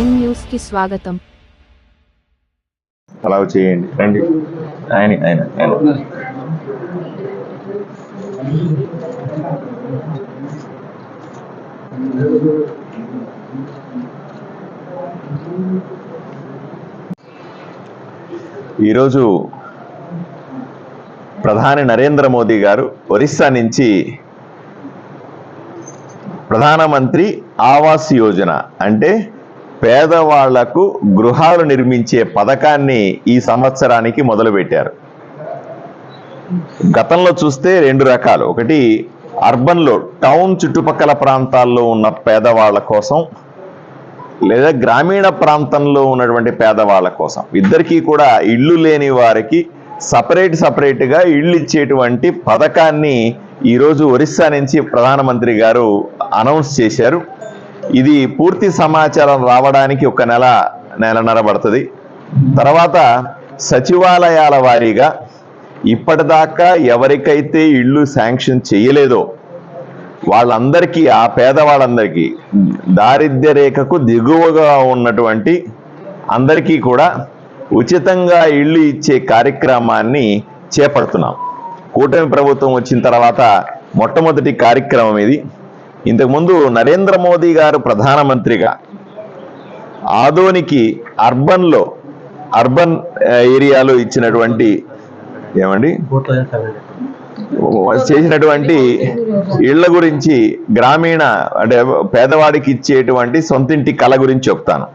Prime న్యూస్కి స్వాగతం. అలా చేయండి. రండి. ఆయన ఆయన ఆయన. ఈరోజు ప్రధాని నరేంద్ర మోదీ గారు ఒరిస్సా నుంచి ప్రధానమంత్రి ఆవాస్ యోజన అంటే పేదవాళ్ళకు గృహాలు నిర్మించే పథకాన్ని ఈ సంవత్సరానికి మొదలుపెట్టారు. గతంలో చూస్తే రెండు రకాలు. ఒకటి అర్బన్లో టౌన్ చుట్టుపక్కల ప్రాంతాల్లో ఉన్న పేదవాళ్ళ కోసం లేదా గ్రామీణ ప్రాంతంలో ఉన్నటువంటి పేదవాళ్ళ కోసం. ఇద్దరికీ కూడా ఇళ్ళు లేని వారికి సపరేట్ సపరేట్గా ఇళ్ళు ఇచ్చేటువంటి పథకాన్ని ఈరోజు ఒరిస్సా నుంచి ప్రధానమంత్రి గారు అనౌన్స్ చేశారు. ఇది పూర్తి సమాచారం రావడానికి ఒక నెల నెలన్నర పడుతుంది. తర్వాత సచివాలయాల వారీగా ఇప్పటిదాకా ఎవరికైతే ఇళ్ళు శాంక్షన్ చేయలేదో వాళ్ళందరికీ ఆ పేదవాళ్ళందరికీ దారిద్ర్య రేఖకు దిగువగా ఉన్నటువంటి అందరికీ కూడా ఉచితంగా ఇళ్ళు ఇచ్చే కార్యక్రమాన్ని చేపడుతున్నాం. కూటమి ప్రభుత్వం వచ్చిన తర్వాత మొట్టమొదటి కార్యక్రమం ఇది. ఇంతకుముందు నరేంద్ర మోదీ గారు ప్రధానమంత్రిగా ఆదోనికి అర్బన్లో అర్బన్ ఏరియాలో ఇచ్చినటువంటి ఏమండి? చేసినటువంటి ఇళ్ళ గురించి గ్రామీణ అంటే పేదవాడికి ఇచ్చేటువంటి సొంతింటి కళ గురించి చెప్తాను.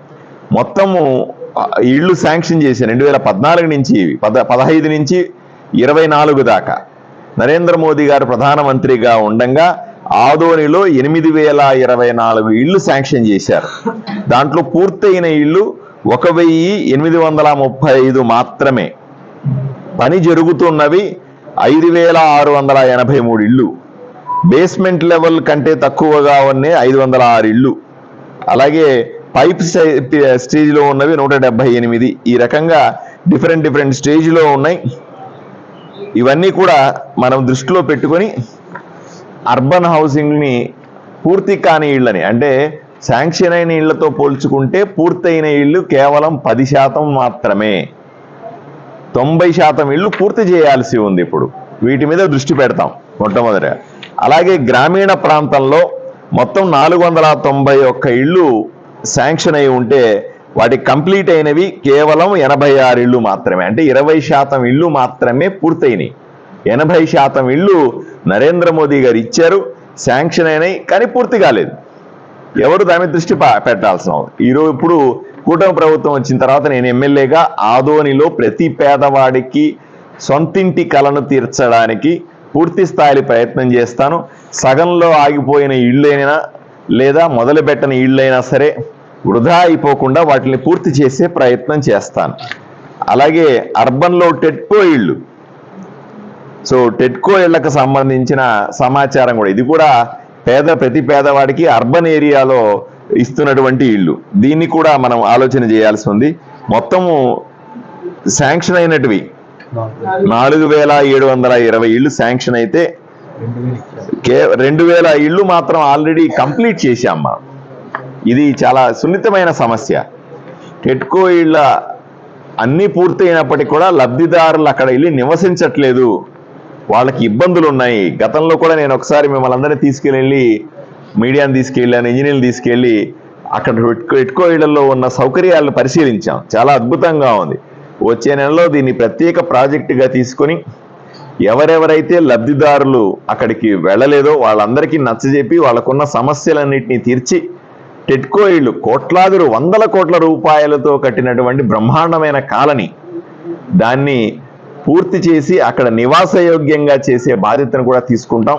మొత్తము ఇళ్ళు శాంక్షన్ చేసి రెండు వేల పద్నాలుగు నుంచి పద పదహైదు నుంచి ఇరవై నాలుగు దాకా నరేంద్ర మోదీ గారు ప్రధానమంత్రిగా ఉండగా ఆదోనిలో ఎనిమిది వేల ఇరవై నాలుగు ఇళ్ళు శాంక్షన్ చేశారు. దాంట్లో పూర్తయిన ఇళ్ళు ఒక వెయ్యి ఎనిమిది వందల ముప్పై ఐదు మాత్రమే. పని జరుగుతున్నవి ఐదు వేల ఆరు వందల ఎనభై మూడు ఇళ్ళు. బేస్మెంట్ లెవెల్ కంటే తక్కువగా ఉన్నే ఐదు వందల ఆరు ఇళ్ళు. అలాగే పైప్ స్టేజ్లో ఉన్నవి నూట డెబ్బై ఎనిమిది. ఈ రకంగా డిఫరెంట్ డిఫరెంట్ స్టేజ్లో ఉన్నాయి. ఇవన్నీ కూడా మనం దృష్టిలో పెట్టుకొని అర్బన్ హౌసింగ్ని పూర్తి కాని ఇళ్ళని అంటే శాంక్షన్ అయిన ఇళ్ళతో పోల్చుకుంటే పూర్తయిన ఇళ్ళు కేవలం పది శాతం మాత్రమే. తొంభై శాతం ఇళ్ళు పూర్తి చేయాల్సి ఉంది ఇప్పుడు. వీటి మీద దృష్టి పెడతాం మొట్టమొదట. అలాగే గ్రామీణ ప్రాంతంలో మొత్తం నాలుగు వందల తొంభై ఒక్క ఇళ్ళు శాంక్షన్ అయి ఉంటే వాటి కంప్లీట్ అయినవి కేవలం ఎనభై ఆరు ఇళ్ళు మాత్రమే. అంటే ఇరవై శాతం ఇళ్ళు మాత్రమే పూర్తయినాయి. ఎనభై శాతం ఇళ్ళు నరేంద్ర మోదీ గారు ఇచ్చారు శాంక్షన్ అయినాయి కానీ పూర్తి కాలేదు. ఎవరు దాని దృష్టి పా- పెట్టాల్సిన ఈరోజు ఇప్పుడు కూటమి ప్రభుత్వం వచ్చిన తర్వాత నేను ఎమ్మెల్యేగా ఆదోనిలో ప్రతి పేదవాడికి సొంతింటి కలను తీర్చడానికి పూర్తి స్థాయి ప్రయత్నం చేస్తాను. సగంలో ఆగిపోయిన ఇళ్ళైనా లేదా మొదలుపెట్టని ఇళ్ళైనా సరే వృధా అయిపోకుండా వాటిని పూర్తి చేసే ప్రయత్నం చేస్తాను. అలాగే అర్బన్లో టెట్పో ఇళ్ళు సో టెట్కో ఇళ్ళకు సంబంధించిన సమాచారం కూడా. ఇది కూడా పేద ప్రతి పేదవాడికి అర్బన్ ఏరియాలో ఇస్తున్నటువంటి ఇల్లు. దీన్ని కూడా మనం ఆలోచన చేయాల్సి ఉంది. మొత్తము శాంక్షన్ అయినటివి. నాలుగు వేల ఏడు వందల ఇరవై ఇళ్ళు శాంక్షన్ అయితే కే రెండు వేల ఇళ్ళు మాత్రం ఆల్రెడీ కంప్లీట్ చేశాం మనం. ఇది చాలా సున్నితమైన సమస్య. టెట్కో ఇళ్ళ అన్నీ పూర్తయినప్పటికీ కూడా లబ్ధిదారులు అక్కడ వెళ్ళి నివసించట్లేదు. వాళ్ళకి ఇబ్బందులు ఉన్నాయి. గతంలో కూడా నేను ఒకసారి మిమ్మల్ని అందరినీ తీసుకెళ్ళి మీడియాని తీసుకెళ్ళాను ఇంజనీర్లు తీసుకెళ్ళి అక్కడ ఎట్కో- ఇళ్ళలో ఉన్న సౌకర్యాలను పరిశీలించాం. చాలా అద్భుతంగా ఉంది. వచ్చే నెలలో దీన్ని ప్రత్యేక ప్రాజెక్టుగా తీసుకొని ఎవరెవరైతే లబ్ధిదారులు అక్కడికి వెళ్ళలేదో వాళ్ళందరికీ నచ్చజెప్పి వాళ్ళకున్న సమస్యలన్నింటినీ తీర్చి టెట్కో ఇళ్ళు కోట్లాది వందల కోట్ల రూపాయలతో కట్టినటువంటి బ్రహ్మాండమైన కాలనీ దాన్ని పూర్తి చేసి అక్కడ నివాసయోగ్యంగా చేసే బాధ్యతను కూడా తీసుకుంటాం.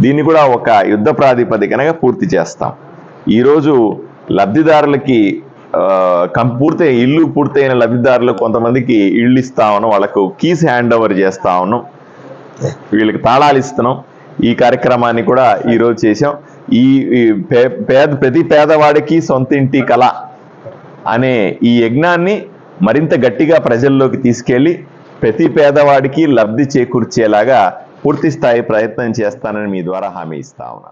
దీన్ని కూడా ఒక యుద్ధ ప్రాతిపదికనగా పూర్తి చేస్తాం. ఈరోజు లబ్ధిదారులకి కం పూర్తి ఇల్లు పూర్తయిన లబ్ధిదారులు కొంతమందికి ఇళ్ళు ఇస్తా ఉన్నాం. వాళ్ళకు కీస్ హ్యాండ్ ఓవర్ చేస్తా ఉన్నాం. వీళ్ళకి తాళాలు ఇస్తున్నాం. ఈ కార్యక్రమాన్ని కూడా ఈరోజు చేసాం ఈ ఈ పే- పేద ప్రతి పేదవాడికి సొంత ఇంటి కళ అనే ఈ యజ్ఞాన్ని మరింత గట్టిగా ప్రజల్లోకి తీసుకెళ్ళి ప్రతి పేదవాడికి లబ్ధి చేకూర్చేలాగా పూర్తి స్థాయి ప్రయత్నం చేస్తానని మీ ద్వారా హామీ ఇస్తా ఉన్నా.